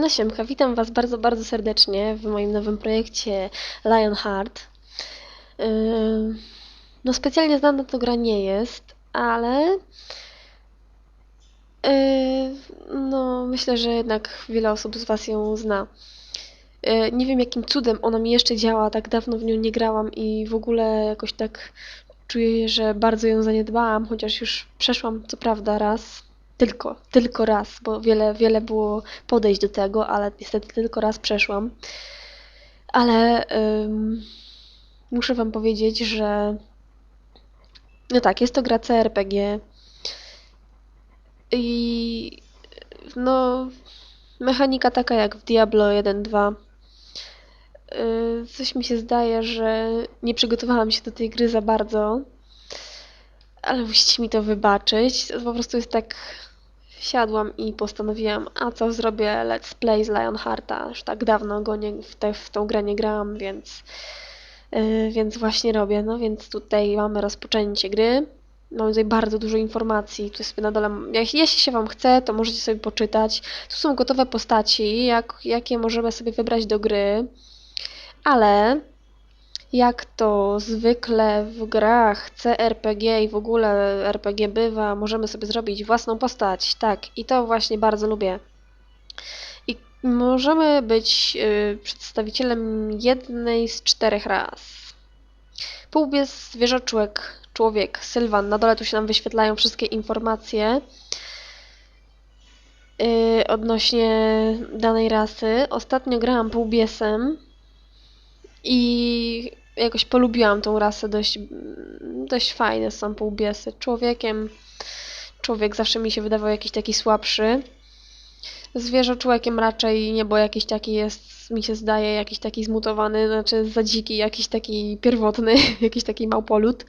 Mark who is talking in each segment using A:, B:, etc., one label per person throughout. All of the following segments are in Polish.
A: No siemka, witam Was bardzo, bardzo serdecznie w moim nowym projekcie Lionheart. Ym, No specjalnie znana to gra nie jest, ale yy, no myślę, że jednak wiele osób z Was ją zna. Yy, Nie wiem jakim cudem ona mi jeszcze działa, tak dawno w nią nie grałam i w ogóle jakoś tak czuję, że bardzo ją zaniedbałam, chociaż już przeszłam co prawda raz, tylko, tylko raz, bo wiele, wiele było podejść do tego, ale niestety tylko raz przeszłam. Ale ym, muszę Wam powiedzieć, że no tak, jest to gra CRPG i no mechanika taka jak w Diablo 1-2. Yy, Coś mi się zdaje, że nie przygotowałam się do tej gry za bardzo, ale musicie mi to wybaczyć. To po prostu jest tak. Siadłam i postanowiłam, a co zrobię Let's Play z Lionhearta. Już tak dawno go nie, w, te, w tą grę nie grałam, więc, yy, więc właśnie robię. No więc tutaj mamy rozpoczęcie gry. Mamy tutaj bardzo dużo informacji. Tu jest na dole. jak- Jeśli się Wam chce, to możecie sobie poczytać. Tu są gotowe postaci, jak, jakie możemy sobie wybrać do gry. Ale jak to zwykle w grach CRPG i w ogóle RPG bywa, możemy sobie zrobić własną postać. Tak, i to właśnie bardzo lubię. I możemy być y, przedstawicielem jednej z czterech ras. Półbies, zwierzoczłek, człowiek, Sylwan. Na dole tu się nam wyświetlają wszystkie informacje y, odnośnie danej rasy. Ostatnio grałam półbiesem i jakoś polubiłam tą rasę. Dość, dość fajne są półbiesy. Człowiekiem, człowiek zawsze mi się wydawał jakiś taki słabszy. Zwierzoczłekiem raczej nie, bo jakiś taki jest, mi się zdaje, jakiś taki zmutowany, znaczy za dziki, jakiś taki pierwotny, jakiś taki małpolud.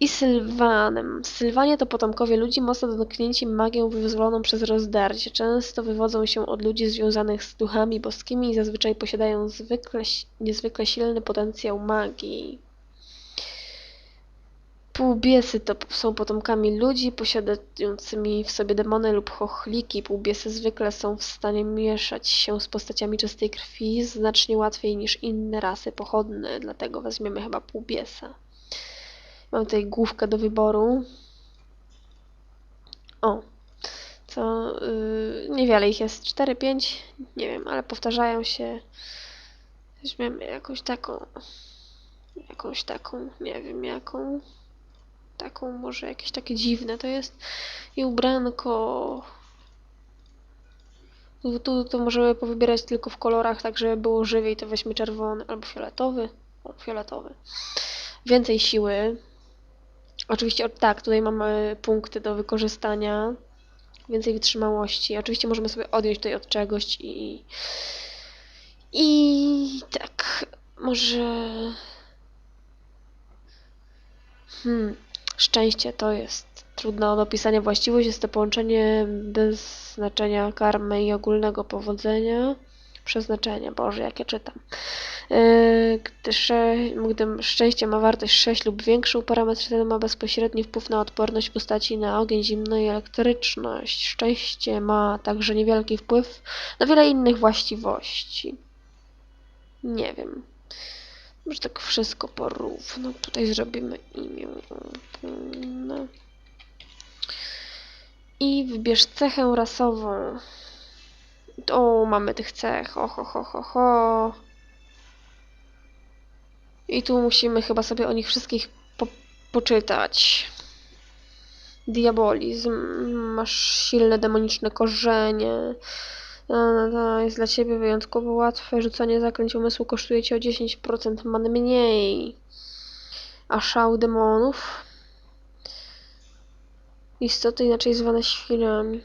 A: I Sylwanem. Sylwanie to potomkowie ludzi mocno dotknięci magią wyzwoloną przez rozdarcie. Często wywodzą się od ludzi związanych z duchami boskimi i zazwyczaj posiadają zwykle, niezwykle silny potencjał magii. Półbiesy to są potomkami ludzi posiadającymi w sobie demony lub chochliki. Półbiesy zwykle są w stanie mieszać się z postaciami czystej krwi znacznie łatwiej niż inne rasy pochodne, dlatego weźmiemy chyba półbiesa. Mam tutaj główkę do wyboru. O, co yy, niewiele ich jest, 4-5, nie wiem, ale powtarzają się. Weźmiemy jakąś taką, jakąś taką, nie wiem jaką, taką może jakieś takie dziwne to jest i ubranko. Tu, tu to możemy powybierać tylko w kolorach, tak żeby było żywiej, to weźmy czerwony albo fioletowy. O, fioletowy. Więcej siły, Oczywiście, tak, tutaj mamy punkty do wykorzystania, więcej wytrzymałości. Oczywiście możemy sobie odjąć tutaj od czegoś i. I tak, może. Hmm, szczęście to jest trudna do opisania właściwość. Jest to połączenie bez znaczenia karmy i ogólnego powodzenia. Przeznaczenia, Boże, jakie czytam. Yy, Gdy, sze, gdy szczęście ma wartość 6 lub większą, parametr ten ma bezpośredni wpływ na odporność postaci na ogień, zimno i elektryczność. Szczęście ma także niewielki wpływ na wiele innych właściwości. Nie wiem. Może tak wszystko porówno. Tutaj zrobimy imię. No. I wybierz cechę rasową. O, mamy tych cech. Ho, ho, ho, ho. I tu musimy chyba sobie o nich wszystkich po poczytać. Diabolizm. Masz silne demoniczne korzenie. No, To jest dla ciebie wyjątkowo łatwe. Rzucanie zaklęć umysłu kosztuje cię o 10% man mniej. A szał demonów? Istoty inaczej zwane świrami.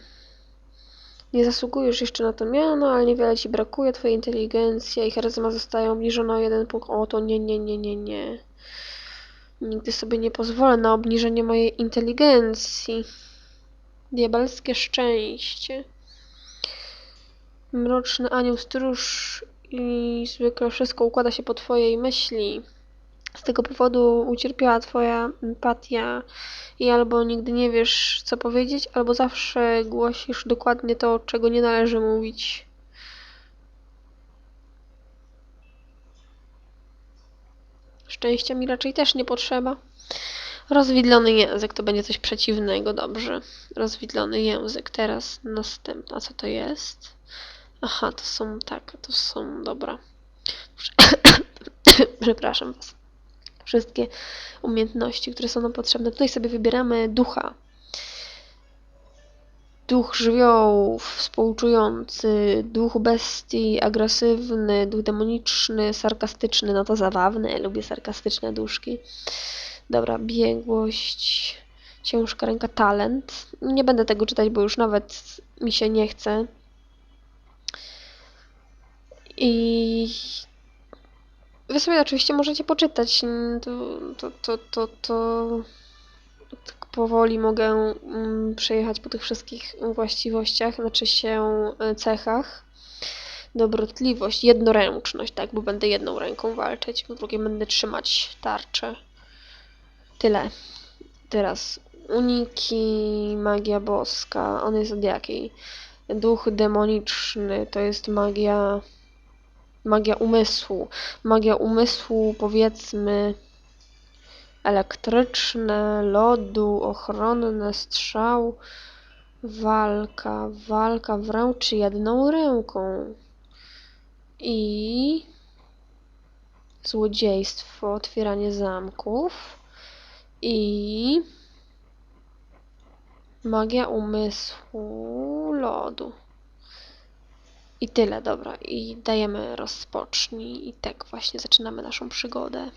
A: Nie zasługujesz jeszcze na to miano, ale niewiele ci brakuje. Twoja inteligencja i charyzma zostają obniżone o jeden punkt. O, to nie, nie, nie, nie, nie. Nigdy sobie nie pozwolę na obniżenie mojej inteligencji. Diabelskie szczęście. Mroczny anioł stróż i zwykle wszystko układa się po twojej myśli z tego powodu ucierpiała Twoja empatia i albo nigdy nie wiesz, co powiedzieć, albo zawsze głosisz dokładnie to, czego nie należy mówić. Szczęścia mi raczej też nie potrzeba. Rozwidlony język to będzie coś przeciwnego, dobrze. Rozwidlony język. Teraz następna. Co to jest? Aha, to są tak, to są dobra. Przepraszam was. Wszystkie umiejętności, które są nam potrzebne. Tutaj sobie wybieramy ducha. Duch żywiołów, współczujący, duch bestii, agresywny, duch demoniczny, sarkastyczny, no to zabawne, lubię sarkastyczne duszki. Dobra, biegłość, ciężka ręka, talent. Nie będę tego czytać, bo już nawet mi się nie chce. I wy sobie oczywiście możecie poczytać. mm, To, to, to, to, tak powoli mogę mm, przejechać po tych wszystkich właściwościach, znaczy się e, cechach. Dobrotliwość, jednoręczność, tak, bo będę jedną ręką walczyć, bo drugiej będę trzymać tarczę. Tyle. Teraz uniki, magia boska. On jest od jakiej? Duch demoniczny to jest magia. Magia umysłu. Magia umysłu, powiedzmy. Elektryczne, lodu, ochronne, strzał. Walka, walka wręcz jedną ręką. I złodziejstwo, otwieranie zamków. I magia umysłu lodu. I tyle, dobra. I dajemy rozpocznij. I tak właśnie zaczynamy naszą przygodę.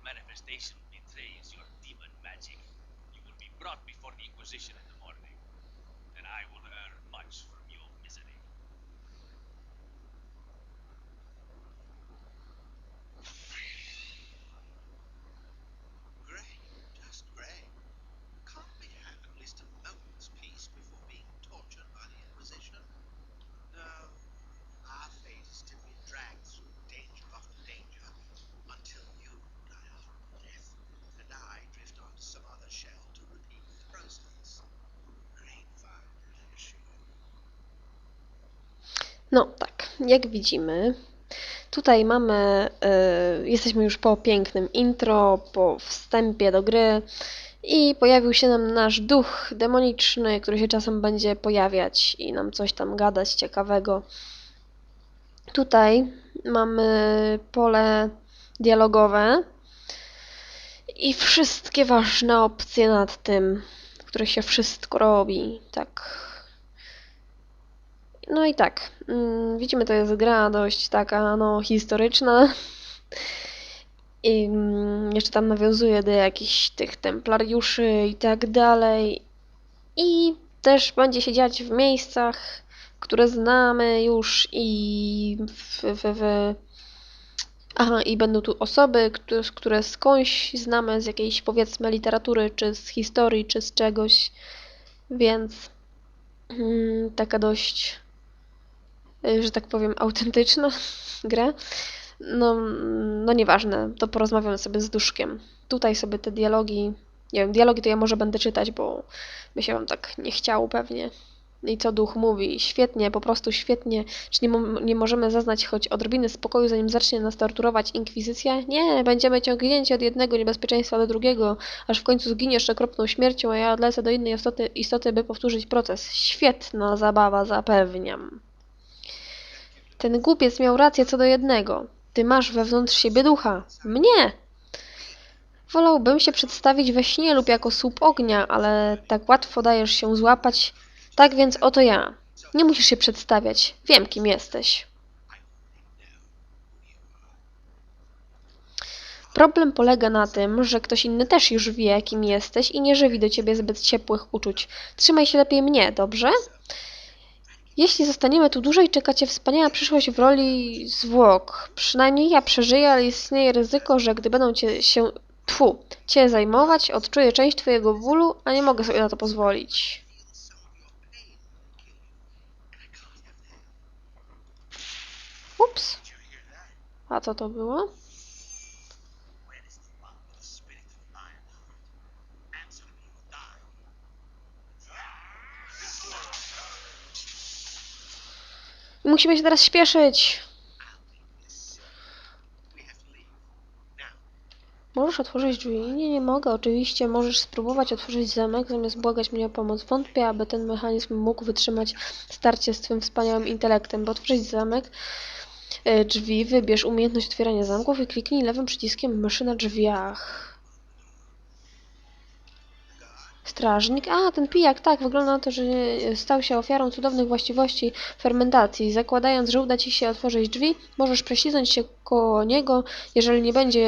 B: Manifestation betrays your demon magic, you will be brought before the Inquisition in the morning, and I will earn much from your
C: No
A: tak, jak widzimy, tutaj mamy, y, jesteśmy już po pięknym intro, po wstępie do gry i pojawił się nam nasz duch demoniczny, który się czasem będzie pojawiać i nam coś tam gadać ciekawego. Tutaj mamy pole dialogowe i wszystkie ważne opcje nad tym, w których się wszystko robi, tak no i tak, mm, widzimy, to jest gra dość taka, no, historyczna. I mm, jeszcze tam nawiązuje do jakichś tych templariuszy i tak dalej. I też będzie się dziać w miejscach, które znamy już i w, w, w... Aha, i będą tu osoby, które, które skądś znamy z jakiejś powiedzmy literatury, czy z historii, czy z czegoś, więc mm, taka dość że tak powiem, autentyczna gra. No, no nieważne, to porozmawiam sobie z Duszkiem. Tutaj sobie te dialogi, nie wiem, dialogi to ja może będę czytać, bo by się wam tak nie chciało pewnie. I co duch mówi? Świetnie, po prostu świetnie. Czy nie, nie możemy zaznać choć odrobiny spokoju, zanim zacznie nas torturować inkwizycja? Nie, będziemy ciągnięci od jednego niebezpieczeństwa do drugiego, aż w końcu zginiesz okropną śmiercią, a ja odlecę do innej istoty, istoty by powtórzyć proces. Świetna zabawa, zapewniam. Ten głupiec miał rację co do jednego. Ty masz wewnątrz siebie ducha. Mnie! Wolałbym się przedstawić we śnie lub jako słup ognia, ale tak łatwo dajesz się złapać. Tak więc oto ja. Nie musisz się przedstawiać. Wiem, kim jesteś. Problem polega na tym, że ktoś inny też już wie, kim jesteś i nie żywi do ciebie zbyt ciepłych uczuć. Trzymaj się lepiej mnie, dobrze? Jeśli zostaniemy tu dłużej, czeka cię wspaniała przyszłość w roli zwłok. Przynajmniej ja przeżyję, ale istnieje ryzyko, że gdy będą cię się... Tfu, cię zajmować, odczuję część twojego bólu, a nie mogę sobie na to pozwolić. Ups. A co to było? Musimy się teraz śpieszyć. Możesz otworzyć drzwi? Nie, nie mogę. Oczywiście możesz spróbować otworzyć zamek, zamiast błagać mnie o pomoc. Wątpię, aby ten mechanizm mógł wytrzymać starcie z twym wspaniałym intelektem. By otworzyć zamek, e, drzwi, wybierz umiejętność otwierania zamków i kliknij lewym przyciskiem myszy na drzwiach. Strażnik. A, ten pijak, tak, wygląda na to, że stał się ofiarą cudownych właściwości fermentacji. Zakładając, że uda ci się otworzyć drzwi, możesz prześlizgnąć się koło niego, jeżeli nie będzie